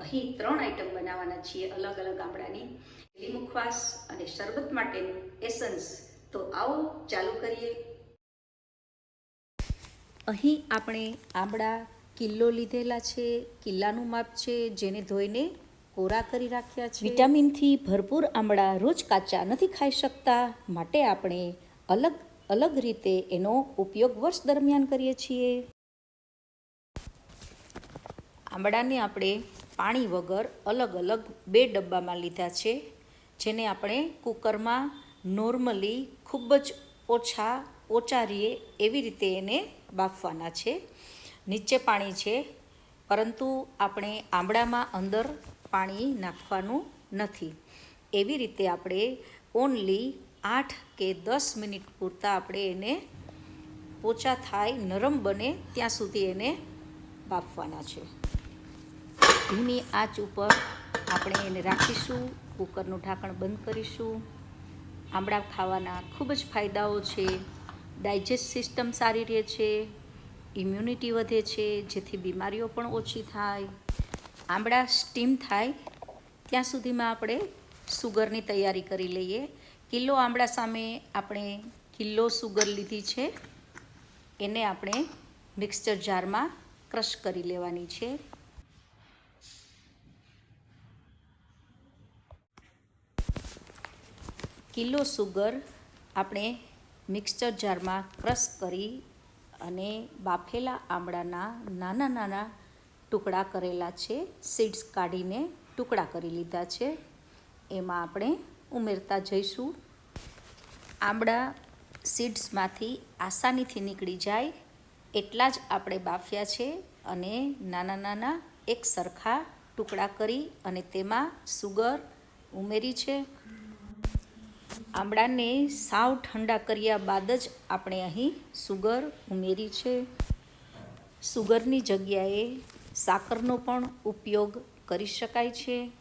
અહીં ત્રણ આઈટમ બનાવવાના છીએ અલગ અલગ આમળાની લીમુખવાસ અને શરબત માટેનું એસન્સ. તો આવો ચાલુ કરીએ. અહીં આપણે આમળા કિલ્લો લીધેલા છે, કિલ્લાનું માપ છે, જેને ધોઈને કોરા કરી રાખ્યા છે? વિટામિનથી ભરપૂર આમળા રોજ કાચા નથી ખાઈ શકતા. માટે આપણે અલગ અલગ રીતે એનો ઉપયોગ વર્ષ દરમિયાન કરીએ છીએ. આંબળાને આપણે પાણી વગર અલગ અલગ બે ડબ્બામાં લીધા છે, જેને આપણે કુકરમાં નોર્મલી ખૂબ જ ઓછા ઓચારીએ એવી રીતે એને બાફવાના છે. નીચે પાણી છે, પરંતુ આપણે આંબળામાં અંદર પાણી નાખવાનું નથી. એવી રીતે આપણે ઓનલી આઠ કે દસ મિનિટ પૂરતા આપણે એને પોચા થાય, નરમ બને ત્યાં સુધી એને બાફવાના છે. ધીમી આંચ ઉપર આપણે એને રાખીશું, કુકરનું ઢાંકણ બંધ કરીશું. આમળા ખાવાના ખૂબ જ ફાયદાઓ છે. ડાયજેસ્ટ સિસ્ટમ સારી રહે છે. ઇમ્યુનિટી વધે છે, જેથી બીમારીઓ પણ ઓછી થાય. આમળા સ્ટીમ થાય, ત્યાં સુધીમાં આપણે સુગરની તૈયારી કરી લઈએ. કિલો આમળા સામે આપણે કિલો સુગર લીધી છે. એને આપણે મિક્સચર જારમાં ક્રશ કરી લેવાની છે. કિલો સુગર આપણે મિક્સચર જારમાં ક્રશ કરી અને બાફેલા આમળાના નાના નાના ટુકડા કરેલા છે સીડ્સ કાઢીને ટુકડા કરી લીધા છે. એમાં આપણે ઉમેરતા જઈશું. આમળા સીડ્સમાંથી આસાનીથી નીકળી જાય એટલા જ આપણે બાફ્યા છે અને નાના નાના એક સરખા ટુકડા કરી અને તેમાં સુગર ઉમેરી છે. આમળાને સાવ ઠંડા કર્યા બાદ જ આપણે અહીં સુગર ઉમેરી છે. સુગરની જગ્યાએ સાકરનો પણ ઉપયોગ કરી શકાય છે.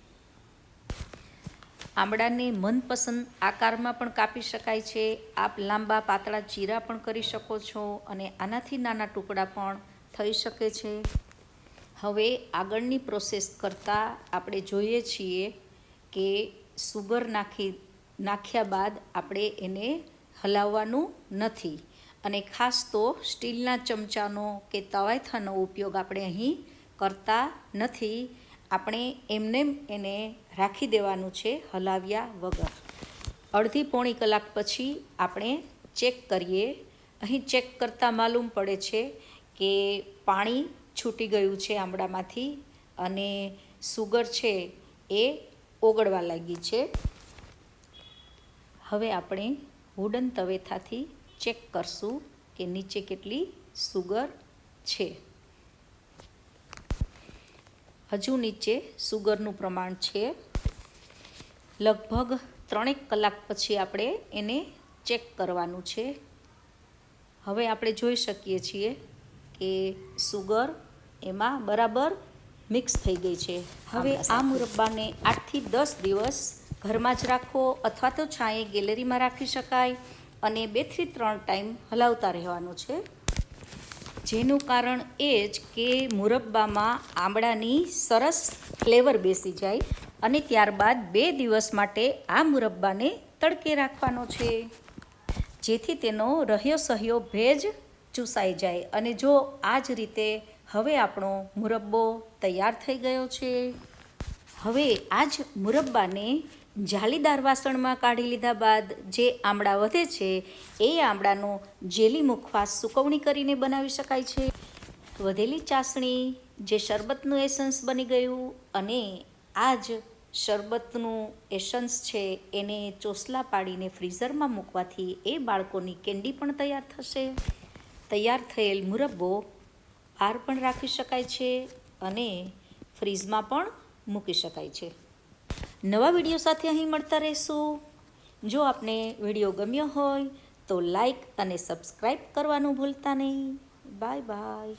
આમળાને મનપસંદ આકારમાં પણ કાપી શકાય છે. આપ લાંબા પાતળા ચીરા પણ કરી શકો છો અને આનાથી નાના ટુકડા પણ થઈ શકે છે. હવે આગળની પ્રોસેસ કરતાં આપણે જોઈએ છીએ કે સુગર નાખી, નાખ્યા બાદ આપણે એને હલાવવાનું નથી. અને ખાસ તો સ્ટીલના ચમચાનો કે તવાયથાનો ઉપયોગ આપણે અહીં કરતા નથી. આપણે એમને એને રાખી દેવાનું છે હલાવ્યા વગર. અડધી પોણી કલાક પછી આપણે ચેક કરીએ. અહીં ચેક કરતાં માલુમ પડે છે કે પાણી છૂટી ગયું છે આમળામાંથી અને સુગર છે એ ઓગળવા લાગી છે. હવે આપણે વુડન તવેથાથી ચેક કરશું કે નીચે કેટલી સુગર છે. હજુ નીચે સુગરનું પ્રમાણ છે. લગભગ ત્રણેક કલાક પછી આપણે એને ચેક કરવાનું છે. હવે આપણે જોઈ શકીએ છીએ કે સુગર એમાં બરાબર મિક્સ થઈ ગઈ છે. હવે આ મુરબ્બાને આઠથી દસ દિવસ ઘરમાં જ રાખો અથવા તો છાંયે ગેલેરીમાં રાખી શકાય અને બેથી ત્રણ ટાઈમ હલાવતા રહેવાનું છે. જેનું કારણ એ જ કે મુરબ્બામાં આંબળાની સરસ ફ્લેવર બેસી જાય અને ત્યારબાદ બે દિવસ માટે આ મુરબ્બાને તડકે રાખવાનો છે. જેથી તેનો રહ્યો સહ્યો ભેજ ચૂસાઈ જાય અને જો આ જ રીતે હવે આપણો મુરબ્બો તૈયાર થઈ ગયો છે. હવે આ જ મુરબ્બાને જાલીદાર વાસણમાં કાઢી લીધા બાદ જે આમળા વધે છે, એ આમળાનો જેલી મુખવાસ સુકવણી કરીને બનાવી શકાય છે. વધેલી ચાસણી જે શરબતનું એસન્સ બની ગયું અને આ જ શરબતનું એસન્સ છે, એને ચોસલા પાડીને ફ્રીઝરમાં મૂકવાથી એ બાળકોની કેન્ડી પણ તૈયાર થશે. તૈયાર થયેલ મુરબ્બો બહાર પણ રાખી શકાય છે અને ફ્રીઝમાં પણ મૂકી શકાય છે. નવા વીડિયો સાથે અહીં મળતા રહેશું. જો આપને વીડિયો ગમ્યો હોય, તો લાઈક અને સબસ્ક્રાઈબ કરવાનું ભૂલતા નહીં. Bye bye.